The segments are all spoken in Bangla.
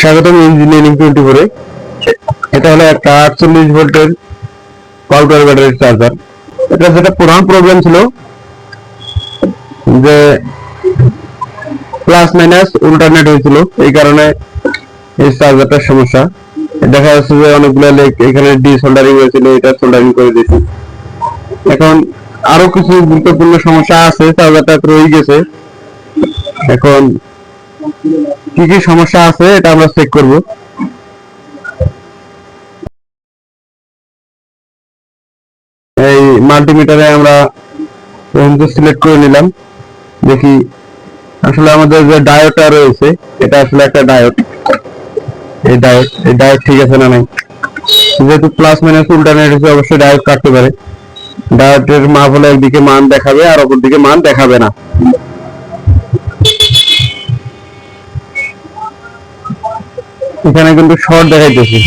স্বাগতম ইঞ্জিনিয়ারিং টোয়েন্টি ফোরে এটা হলো একটা আটচল্লিশ ভোল্টের পাউডার ব্যাটারি চার্জার এটা যেটা প্রধান প্রবলেম ছিল যে প্লাস মাইনাস হয়েছিল, এই কারণে এই চার্জারটার সমস্যা। দেখা যাচ্ছে যে অনেকগুলো লেগ এখানে ডি সোল্ডারিং হয়েছিল, এটা সোল্ডারিং করে দিয়েছি। এখন আরও কিছু গুরুত্বপূর্ণ সমস্যা আছে চার্জারটা রয়ে গেছে। এখন কি কি সমস্যা আছে এটা আমরা চেক করব। এই মাল্টিমিটারে আমরা সিলেক্ট করে নিলাম। দেখি, আসলে আমাদের যে ডায়োডটা রয়েছে, এটা আসলে একটা ডায়োড এই ডায়োড এই ডায়োড ঠিক আছে না নাই? যেহেতু প্লাস মাইনাস উল্টারনেট হচ্ছে অবশ্যই ডায়োড কাটতে পারে। ডায়োডের মাপ হলে একদিকে মান দেখাবে আর অপর দিকে মান দেখাবে না। এখানে কিন্তু শর্ট দেখাইতেছে।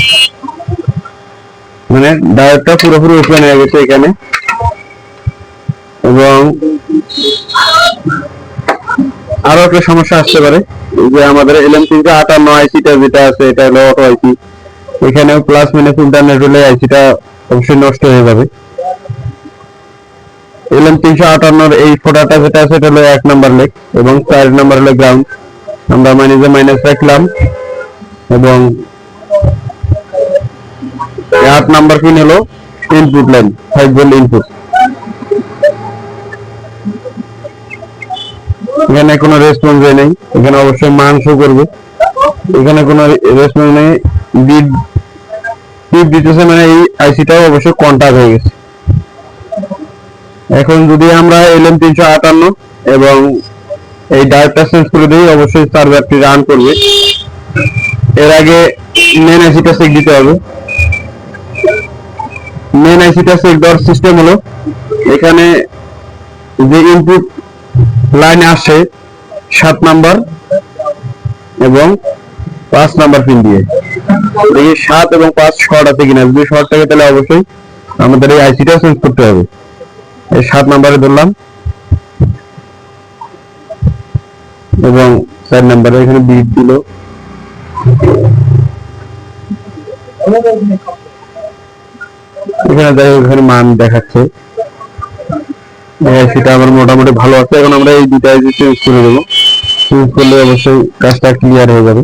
মানে ডায়োডটা পুরোপুরি ওপেন হয়ে গেছে এখানে। এবং আরও একটা সমস্যা আসতে পারে। যে আমাদের এলএম তিনশো আটান্ন আইসিটা যেটা আছে, এটা হলো অটো আইসি এখানেও প্লাস মাইনাস ইন্টারনেট হলে আইসিটা অবশ্যই নষ্ট হয়ে যাবে। এলএম তিনশো আটান্নর এই ফোটাটা যেটা আছে, এটা হলো এক নাম্বার লেগ এবং চার নাম্বার হলো গ্রাউন্ড আমরা মাইনাসে মাইনাস রাখলাম। এবং আট নাম্বার পিন হলো input line five volt input এখানে কোনো রেসপন্স নেই, এখানে অবশ্যই মান শো করবে। এখানে কোনো রেসপন্স নেই বিট বিট দিতেছে মানে এই আইসিটাও অবশ্যই কন্টাক্ট হয়ে গেছে। এখন যদি আমরা এলএম তিনশো আটান্ন এবং এই ডায়োডটা চেঞ্জ করে দিই, অবশ্যই সার্ভারটি রান করবে। এর আগে মেন আইসিটা চেক দিতে হবে। মেন আইসিটা চেক দেওয়ার সিস্টেম হলো, এখানে যে ইনপুট লাইনে আসে, সাত নাম্বার এবং পাঁচ নাম্বার পিন দিয়ে। দেখি সাত এবং পাঁচ শর্ট আছে কিনা। যদি শর্ট থাকে তাহলে অবশ্যই আমাদের এই আইসিটা চেঞ্জ করতে হবে। এই সাত নাম্বারে ধরলাম। এবং চার নাম্বারে এখানে বিট দিল। এখানে হোক, এখানে মান দেখাচ্ছে। সেটা আমার মোটামুটি ভালো আছে। এখন আমরা এই দুটা চেঞ্জ করে দেবো। চেঞ্জ করলে অবশ্যই কাজটা ক্লিয়ার হয়ে যাবে।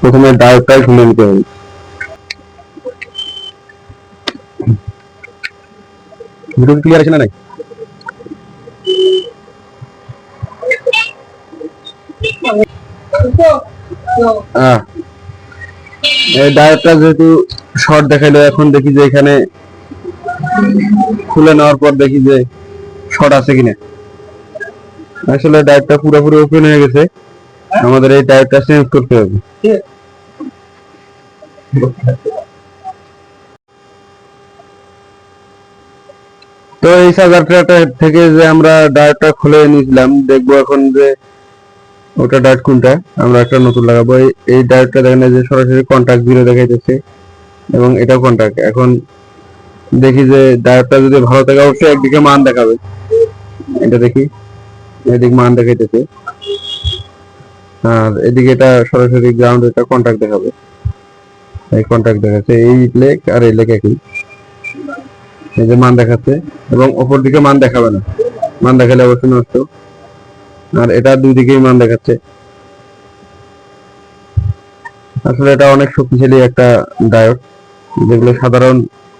প্রথমে ডায়োডটাই খুলে নিতে হবে। ভিডিও ক্লিয়ার আছে না নাই? ডায়োডটা যেহেতু শর্ট দেখাইলো, এখন দেখি যে এখানে খুলে নেওয়ার পর দেখি যে শর্ট আছে কিনা। আসলে পুরোপুরি ওপেন হয়ে গেছে। আমাদের এই চেঞ্জ করতে হবে। তো এই চার্জারটা থেকে যে আমরা ডায়োডটা খুলে নিয়েছিলাম, দেখব এখন যে ওটা ডায়োড কোনটা? আমরা একটা নতুন লাগাবো। এই- এই দেখেন যে সরাসরি কন্টাক্ট জিরো দেখাইতেছে। এবং এটাও কন্টাক্ট এখন দেখি যে ডায়োডটা যদি ভালো থাকে, অবশ্যই একদিকে মান দেখাবে। এটা দেখি। এদিক মান দেখাইতেছে। আর এদিকে এটা সরাসরি গ্রাউন্ড এটা কন্টাক্ট দেখাবে। এই কন্টাক্ট দেখাচ্ছে। এই লেক আর এই লেক একই। এই যে মান দেখাচ্ছে। এবং অপর দিকে মান দেখাবে না। মান দেখালে অবশ্যই নষ্ট। আর এটা দুই দিকেই মান দেখাচ্ছে। আসলে এটা অনেক শক্তিশালী একটা ডায়োড, যেগুলো সাধারণ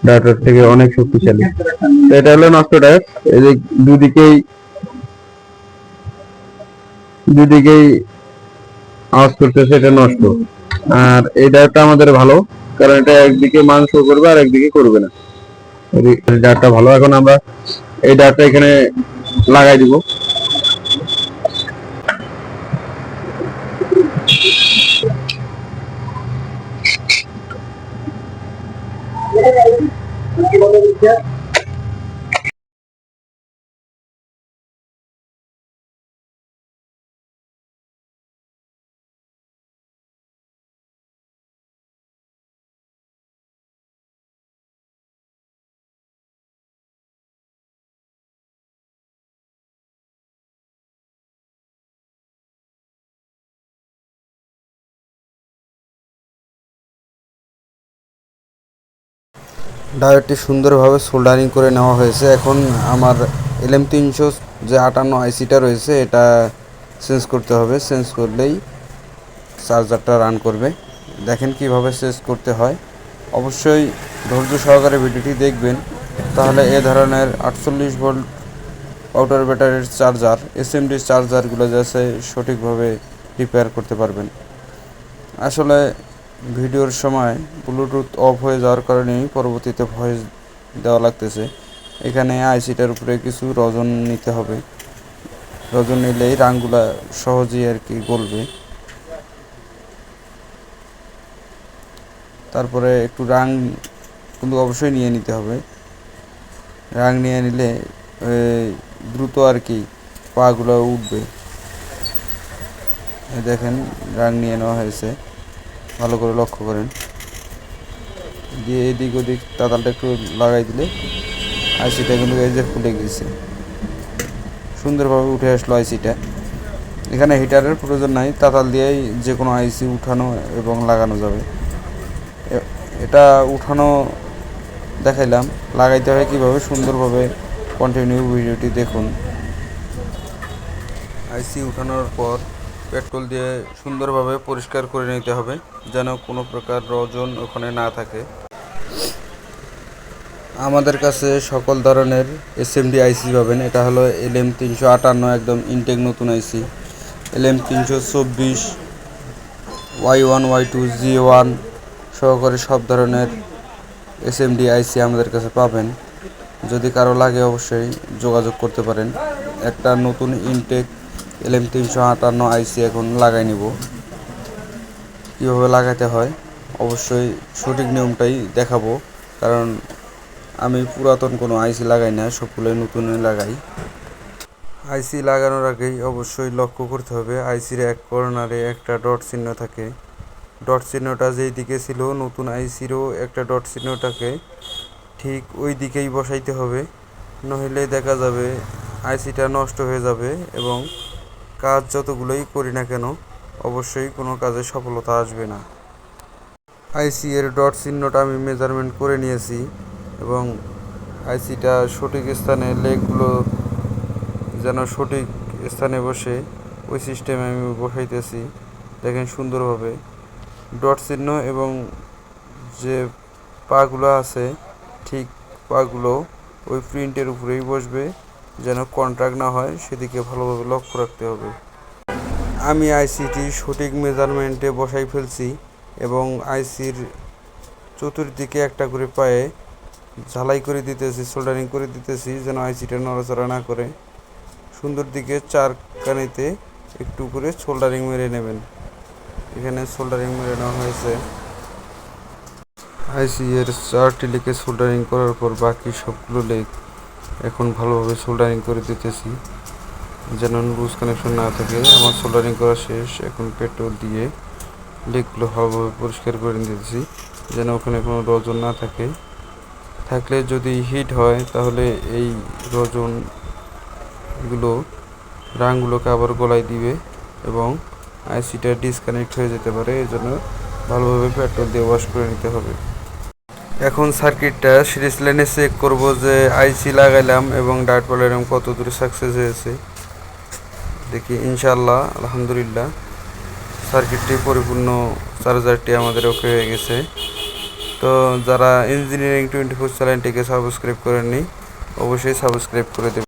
ডায়োডের থেকে অনেক শক্তিশালী। তো এটা হলো নষ্ট ডায়োড। এই যে দুদিকেই দুদিকেই আওয়াজ করতেছে এটা নষ্ট। আর এই ডায়োডটা আমাদের ভালো, কারণ এটা একদিকে মান শো করবে আর একদিকে করবে না। এই ডায়োডটা ভালো। এখন আমরা এই ডায়োডটা এখানে লাগাই দিব। জীবনের ইতিহাস ডায়োডটি সুন্দরভাবে সোল্ডারিং করে নেওয়া হয়েছে। এখন আমার এলএম তিনশো যে আটান্ন আইসিটা রয়েছে, এটা চেঞ্জ করতে হবে। চেঞ্জ করলেই চার্জারটা রান করবে। দেখেন কীভাবে চেঞ্জ করতে হয়। অবশ্যই ধৈর্য সহকারে ভিডিওটি দেখবেন। তাহলে এ ধরনের আটচল্লিশ ভোল্ট আউটার ব্যাটারির চার্জার এসএমডি চার্জারগুলো যাতে সঠিকভাবে রিপেয়ার করতে পারবেন। আসলে ভিডিওর সময় ব্লুটুথ অফ হয়ে যাওয়ার কারণেই পরবর্তীতে ভয়েস দেওয়া লাগতেছে। এখানে আইসিটার উপরে কিছু রজন নিতে হবে। রজন নিলেই রাংগুলা সহজেই আর কি গলবে। তারপরে একটু রাং কিন্তু অবশ্যই নিয়ে নিতে হবে। রাং নিয়ে নিলে দ্রুত আর কি পাগুলো উঠবে। দেখেন রাং নিয়ে নেওয়া হয়েছে। ভালো করে লক্ষ্য করেন। দিয়ে এদিক ওদিক তাতালটা একটু লাগাই দিলে আইসিটা কিন্তু এই যে খুলে গেছে সুন্দরভাবে উঠে আসলো আইসিটা। এখানে হিটারের প্রয়োজন নাই, তাতাল দিয়েই যে কোনো আইসি উঠানো এবং লাগানো যাবে। এটা উঠানো দেখাইলাম, লাগাইতে হয় কীভাবে, সুন্দরভাবে কন্টিনিউ ভিডিওটি দেখুন। আইসি উঠানোর পর পেট্রোল দিয়ে সুন্দরভাবে পরিষ্কার করে নিতে হবে, যেন কোনো প্রকার রজন ওখানে না থাকে। আমাদের কাছে সকল ধরনের এসএমডি আইসি পাবেন। এটা হলো এল এম তিনশো আটান্ন, একদম ইনটেক নতুন আইসি এল এম তিনশো চব্বিশ Y one Y two G one সহকারে সব ধরনের এসএমডি আইসি আমাদের কাছে পাবেন। যদি কারও লাগে অবশ্যই যোগাযোগ করতে পারেন। একটা নতুন ইনটেক এলএম তিনশো আটান্ন আইসি এখন লাগাই নিব। কীভাবে লাগাতে হয়? অবশ্যই সঠিক নিয়মটাই দেখাবো। কারণ আমি পুরাতন কোনো আইসি লাগাই না, সবগুলোই নতুনই লাগাই। আইসি লাগানোর আগেই অবশ্যই লক্ষ্য করতে হবে, আইসির এক কর্নারে একটা ডট চিহ্ন থাকে। ডট চিহ্নটা যেই দিকে ছিল নতুন আইসিরও একটা ডট চিহ্নটাকে ঠিক ওই দিকেই বসাইতে হবে। নইলে দেখা যাবে আইসিটা নষ্ট হয়ে যাবে এবং কাজ যতগুলোই করি না কেন, অবশ্যই কোনো কাজে সফলতা আসবে না। আইসি এর ডট চিহ্নটা আমি মেজারমেন্ট করে নিয়েছি এবং আইসিটা সঠিক স্থানে লেগগুলো যেন সঠিক স্থানে বসে ওই সিস্টেমে আমি বসাইতেছি। দেখেন সুন্দরভাবে। ডট চিহ্ন এবং যে পাগুলো আছে, ঠিক পাগুলো ওই প্রিন্টের উপরেই বসবে। যেন কন্ট্রাক্ট না হয়, সেদিকে ভালোভাবে লক্ষ্য রাখতে হবে। আমি আইসিটি সঠিক মেজারমেন্টে বসাই ফেলছি এবং আইসির চতুর্দিকে একটা করে পায়ে ঝালাই করে দিতেছি সোল্ডারিং করে দিতেছি যেন আইসিটা নড়াচড়া না করে। সুন্দর দিকে চার কানিতে একটু করে সোল্ডারিং মেরে নেবেন। এখানে সোল্ডারিং মেরে নেওয়া হয়েছে। আইসি এর চারটি লেগে সোল্ডারিং করার পর বাকি সবগুলো লেগ এখন ভালোভাবে সোল্ডারিং করে দিতেছি। যেন লুজ কানেকশন না থাকে। আমার সোল্ডারিং করা শেষ। এখন পেট্রোল দিয়ে লেগগুলো ভালোভাবে পরিষ্কার করে নিতেছি, যেন ওখানে কোনো রজন না থাকে। থাকলে যদি হিট হয়, তাহলে এই রজনগুলো রাংগুলোকে আবার গলায় দিবে এবং আইসিটা ডিসকানেক্ট হয়ে যেতে পারে। এই জন্য ভালোভাবে পেট্রোল দিয়ে ওয়াশ করে নিতে হবে। এখন সার্কিটটা সিরিজ লাইনে চেক করব যে আইসি লাগাইলাম এবং ডাট পলাইলাম কত দূরে সাকসেস হয়েছে। দেখি ইনশাল্লাহ আলহামদুলিল্লাহ। সার্কিটটি পরিপূর্ণ চার্জারটি আমাদের ওকে হয়ে গেছে। তো যারা ইঞ্জিনিয়ারিং টোয়েন্টি ফোর চ্যানেলটিকে সাবস্ক্রাইব করেননি, অবশ্যই সাবস্ক্রাইব করে দেবেন।